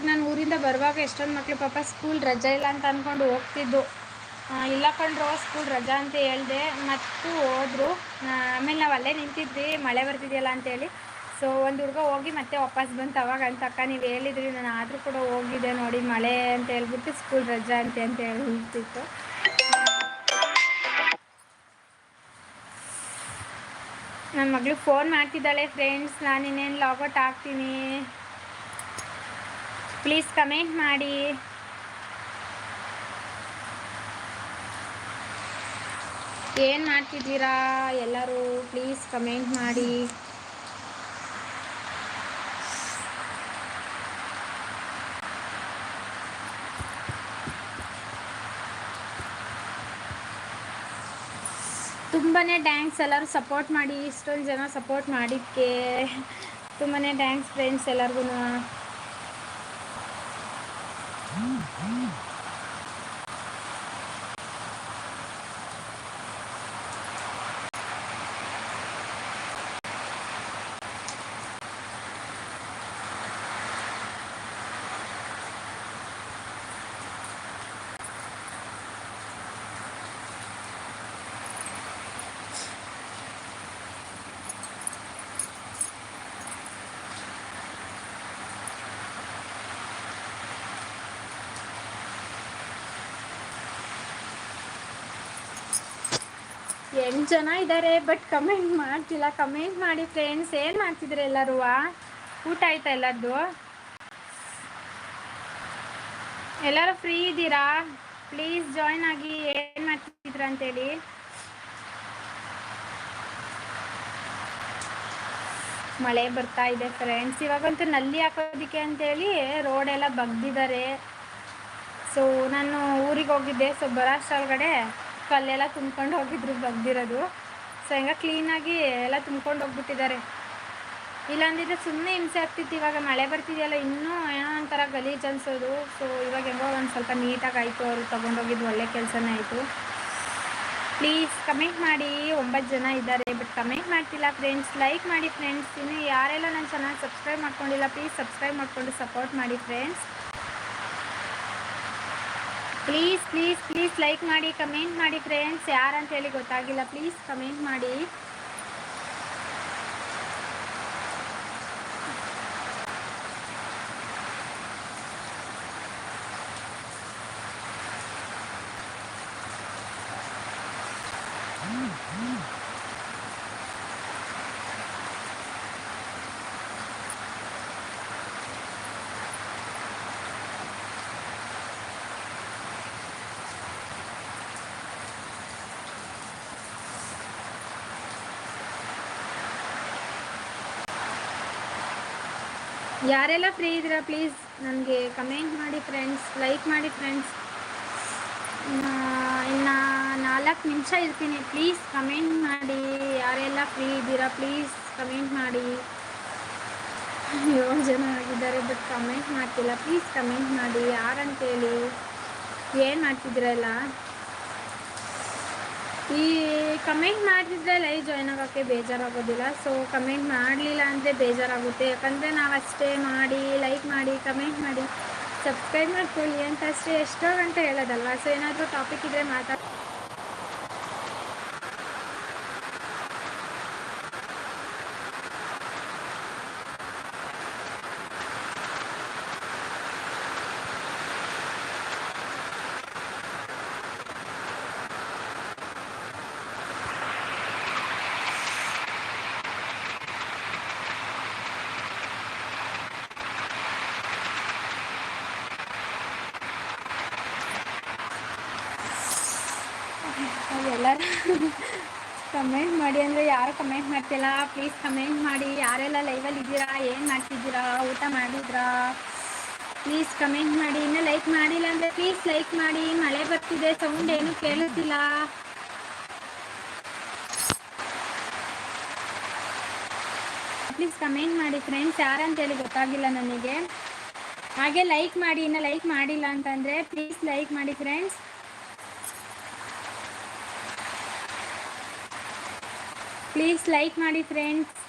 ಇವಾಗ ನಾನು ಊರಿಂದ ಬರುವಾಗ ಎಷ್ಟೊಂದು ಮಕ್ಕಳು ಪಾಪ ಸ್ಕೂಲ್ ರಜೆ ಇಲ್ಲ ಅಂತ ಅಂದ್ಕೊಂಡು ಹೋಗ್ತಿದ್ದು. ಇಲ್ಲ ಕಣ್ರೋ ಸ್ಕೂಲ್ ರಜಾ ಅಂತ ಹೇಳ್ದೆ, ಮತ್ತು ಹೋದರು. ಆಮೇಲೆ ನಾವು ಅಲ್ಲೇ ನಿಂತಿದ್ವಿ, ಮಳೆ ಬರ್ತಿದೆಯಲ್ಲ ಅಂತೇಳಿ ಸೊ ಒಂದು ಹುಡುಗ ಹೋಗಿ ಮತ್ತೆ ವಾಪಸ್ ಬಂತು ಅವಾಗ ಅಂತ ಅಕ್ಕ ನೀವು ಹೇಳಿದ್ರಿ, ನಾನು ಆದರೂ ಕೂಡ ಹೋಗಿದ್ದೆ ನೋಡಿ, ಮಳೆ ಅಂತ ಹೇಳ್ಬಿಟ್ಟು ಸ್ಕೂಲ್ ರಜಾ ಅಂತ ಅಂತ ಹೇಳ್ತಿತ್ತು. ನನ್ನ ಮಗಳು ಫೋನ್ ಮಾಡ್ತಿದ್ದಾಳೆ ಫ್ರೆಂಡ್ಸ್ ನಾನು ಇನ್ನೇನು ಲಾಗೌಟ್ ಆಗ್ತೀನಿ ಪ್ಲೀಸ್ ಕಮೆಂಟ್ ಮಾಡಿ. ಏನು ಮಾಡ್ತಿದ್ದೀರಾ ಎಲ್ಲರೂ? ಪ್ಲೀಸ್ ಕಮೆಂಟ್ ಮಾಡಿ. ತುಂಬಾ ಥ್ಯಾಂಕ್ಸ್ ಎಲ್ಲರೂ ಸಪೋರ್ಟ್ ಮಾಡಿ, ಇಷ್ಟೊಂದು ಜನ ಸಪೋರ್ಟ್ ಮಾಡಿದ್ದಕ್ಕೆ ತುಂಬಾ ಥ್ಯಾಂಕ್ಸ್ ಫ್ರೆಂಡ್ಸ್ ಎಲ್ಲರಿಗೂ ಎಂಟು ಜನ ಇದ್ದಾರೆ ಬಟ್ ಕಮೆಂಟ್ ಮಾಡ್ತಿಲ್ಲ. ಕಮೆಂಟ್ ಮಾಡಿ ಫ್ರೆಂಡ್ಸ್ ಏನು ಮಾಡ್ತಿದ್ರೆ ಎಲ್ಲರೂ? ಊಟ ಆಯ್ತಾ ಎಲ್ಲದ್ದು ಎಲ್ಲರೂ ಫ್ರೀ ಇದ್ದೀರಾ? ಪ್ಲೀಸ್ ಜಾಯ್ನ್ ಆಗಿ ಏನು ಮಾಡ್ತಿದ್ರ ಅಂತೇಳಿ. ಮಳೆ ಬರ್ತಾ ಇದೆ ಫ್ರೆಂಡ್ಸ್ ಇವಾಗಂತೂ ನಲ್ಲಿ ಹಾಕೋದಕ್ಕೆ ಅಂತೇಳಿ ರೋಡ್ ಎಲ್ಲ ಬಗ್ದಿದ್ದಾರೆ. ಸೊ ನಾನು ಊರಿಗೆ ಹೋಗಿದ್ದೆ. ಸೊ ಬರೋ ಅಷ್ಟರೊಳಗಡೆ ಕಲ್ಲೆಲ್ಲ ತುಂಬ್ಕೊಂಡು ಹೋಗಿದ್ರು ಬಗ್ದಿರೋದು ಸೊ ಹೆಂಗ ಕ್ಲೀನಾಗಿ ಎಲ್ಲ ತುಂಬ್ಕೊಂಡು ಹೋಗ್ಬಿಟ್ಟಿದ್ದಾರೆ. ಇಲ್ಲಾಂದಿದ್ರೆ ಸುಮ್ಮನೆ ಹಿಂಸೆ ಆಗ್ತಿತ್ತು. ಇವಾಗ ಮಳೆ ಬರ್ತಿದೆಯಲ್ಲ, ಇನ್ನೂ ಏನೋ ಒಂಥರ ಗಲೀಜು ಅನ್ಸೋದು. ಸೊ ಇವಾಗ ಹೆಂಗೋ ಒಂದು ಸ್ವಲ್ಪ ನೀಟಾಗಿ ಆಯಿತು. ಅವರು ತೊಗೊಂಡೋಗಿದ್ದು ಒಳ್ಳೆ ಕೆಲಸನೇ ಆಯಿತು. ಪ್ಲೀಸ್ ಕಮೆಂಟ್ ಮಾಡಿ. ಒಂಬತ್ತು ಜನ ಇದ್ದಾರೆ ಬಟ್ ಕಮೆಂಟ್ ಮಾಡ್ತಿಲ್ಲ. ಫ್ರೆಂಡ್ಸ್ ಲೈಕ್ ಮಾಡಿ ಫ್ರೆಂಡ್ಸ್ ಇನ್ನು ಯಾರೆಲ್ಲ ನನ್ನ ಚೆನ್ನಾಗಿ ಸಬ್ಸ್ಕ್ರೈಬ್ ಮಾಡ್ಕೊಂಡಿಲ್ಲ ಪ್ಲೀಸ್ ಸಬ್ಸ್ಕ್ರೈಬ್ ಮಾಡಿಕೊಂಡು ಸಪೋರ್ಟ್ ಮಾಡಿ friends please please please like ಮಾಡಿ ಕಮೆಂಟ್ ಮಾಡಿ ಫ್ರೆಂಡ್ಸ್ ಯಾರಂತ ಹೇಳಿ ಗೊತ್ತಾಗಿಲ್ಲ ಪ್ಲೀಸ್ ಕಮೆಂಟ್ ಮಾಡಿ. ಯಾರೆಲ್ಲ ಫ್ರೀ ಇದ್ದೀರಾ ಪ್ಲೀಸ್ ನನಗೆ ಕಮೆಂಟ್ ಮಾಡಿ ಫ್ರೆಂಡ್ಸ್ ಲೈಕ್ ಮಾಡಿ ಫ್ರೆಂಡ್ಸ್ ಇನ್ನು ನಾಲ್ಕು ನಿಮಿಷ ಇರ್ತೀನಿ ಪ್ಲೀಸ್ ಕಮೆಂಟ್ ಮಾಡಿ. ಯಾರೆಲ್ಲ ಫ್ರೀ ಇದ್ದೀರಾ ಪ್ಲೀಸ್ ಕಮೆಂಟ್ ಮಾಡಿ. ಏಳು ಜನ ಆಗಿದ್ದಾರೆ ಬಟ್ ಕಮೆಂಟ್ ಮಾಡ್ತಿಲ್ಲ ಪ್ಲೀಸ್ ಕಮೆಂಟ್ ಮಾಡಿ. ಯಾರಂತೇಳಿ? ಏನು ಮಾಡ್ತಿದ್ದೀರಲ್ಲ? ಈ ಕಮೆಂಟ್ ಮಾಡಿದ್ರೆ ಲೈವ್ ಜಾಯ್ನ್ ಆಗೋಕ್ಕೆ ಬೇಜಾರಾಗೋದಿಲ್ಲ. ಸೊ ಕಮೆಂಟ್ ಮಾಡಲಿಲ್ಲ ಅಂದರೆ ಬೇಜಾರಾಗುತ್ತೆ. ಯಾಕಂದರೆ ನಾವು ಅಷ್ಟೇ ಮಾಡಿ ಲೈಕ್ ಮಾಡಿ ಕಮೆಂಟ್ ಮಾಡಿ ಸಬ್ಸ್ಕ್ರೈಬ್ ಮಾಡ್ಕೊಳ್ಳಿ ಅಂತ ಅಷ್ಟೇ ಎಷ್ಟೋ ಗಂಟೆ ಹೇಳೋದಲ್ವಾ? ಸೊ ಏನಾದರೂ ಟಾಪಿಕ್ ಇದ್ದರೆ ಮಾತಾಡಿ ಎಲ್ಲರೂ ಕಮೆಂಟ್ ಮಾಡಿ ಅಂದರೆ ಯಾರು ಕಮೆಂಟ್ ಮಾಡ್ತಿಲ್ಲ. ಪ್ಲೀಸ್ ಕಮೆಂಟ್ ಮಾಡಿ. ಯಾರೆಲ್ಲ ಲೈವಲ್ಲಿ ಇದ್ದೀರಾ? ಏನು ಮಾಡ್ತಿದ್ದೀರಾ? ಊಟ ಮಾಡಿದ್ರಾ? ಪ್ಲೀಸ್ ಕಮೆಂಟ್ ಮಾಡಿ. ಇನ್ನೂ ಲೈಕ್ ಮಾಡಿಲ್ಲ ಅಂದರೆ ಪ್ಲೀಸ್ ಲೈಕ್ ಮಾಡಿ. ಮಳೆ ಬರ್ತಿದೆ ಸೌಂಡ್ ಏನು ಕೇಳುತ್ತಿಲ್ಲ. ಪ್ಲೀಸ್ ಕಮೆಂಟ್ ಮಾಡಿ ಫ್ರೆಂಡ್ಸ್ ಯಾರಂತೇಳಿ ಗೊತ್ತಾಗಿಲ್ಲ ನನಗೆ. ಹಾಗೆ ಲೈಕ್ ಮಾಡಿ. ಇನ್ನು ಲೈಕ್ ಮಾಡಿಲ್ಲ ಅಂತಂದರೆ ಪ್ಲೀಸ್ ಲೈಕ್ ಮಾಡಿ ಫ್ರೆಂಡ್ಸ್ ಪ್ಲೀಸ್ ಲೈಕ್ ಮಾಡಿ ಫ್ರೆಂಡ್ಸ್